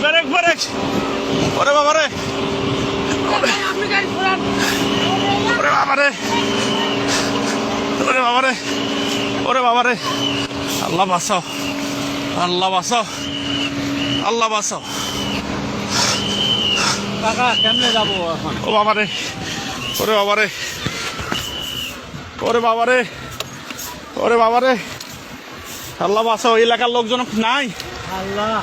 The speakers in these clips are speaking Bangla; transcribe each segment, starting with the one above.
ব্রেক ব্রেক ব্রেক ওরে গাড়ি ঘোরান ওরে বাবারে ওরে বাবারে ওরে বাবারে আল্লাহ বাঁচাও। আল্লাহ বাঁচাও। আল্লাহ বাঁচাও। কাকা কেমনে যাব এখন? ও বাবারে ওরে বাবারে ওরে বাবারে ওরে বাবারে আল্লাহ বাঁচাও। এলাকার লোকজন নাই? আল্লাহ।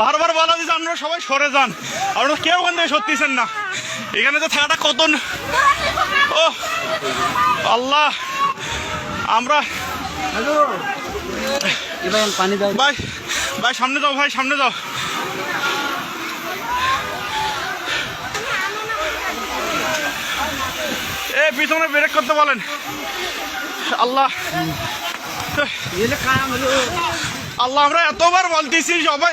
বারবার বলা দিচ্ছে আপনারা সবাই সরে যান। আপনারা কেউ ওখান থেকে সরতেছেন না। এখানে তো থাকাটা কত ও আল্লাহ আমরা পানি দাও ভাই ভাই সামনে যাও ভাই সামনে যাও। এ পিছনে ব্রেক করতে বলেন। আল্লাহ। আল্লাহ আমরা এতবার বলতেছি সবাই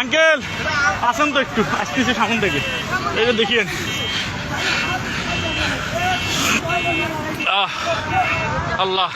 আঙ্কেল আসেন তো একটু আসতেছি সামন থেকে। এই যে দেখিয়েন। আল্লাহ।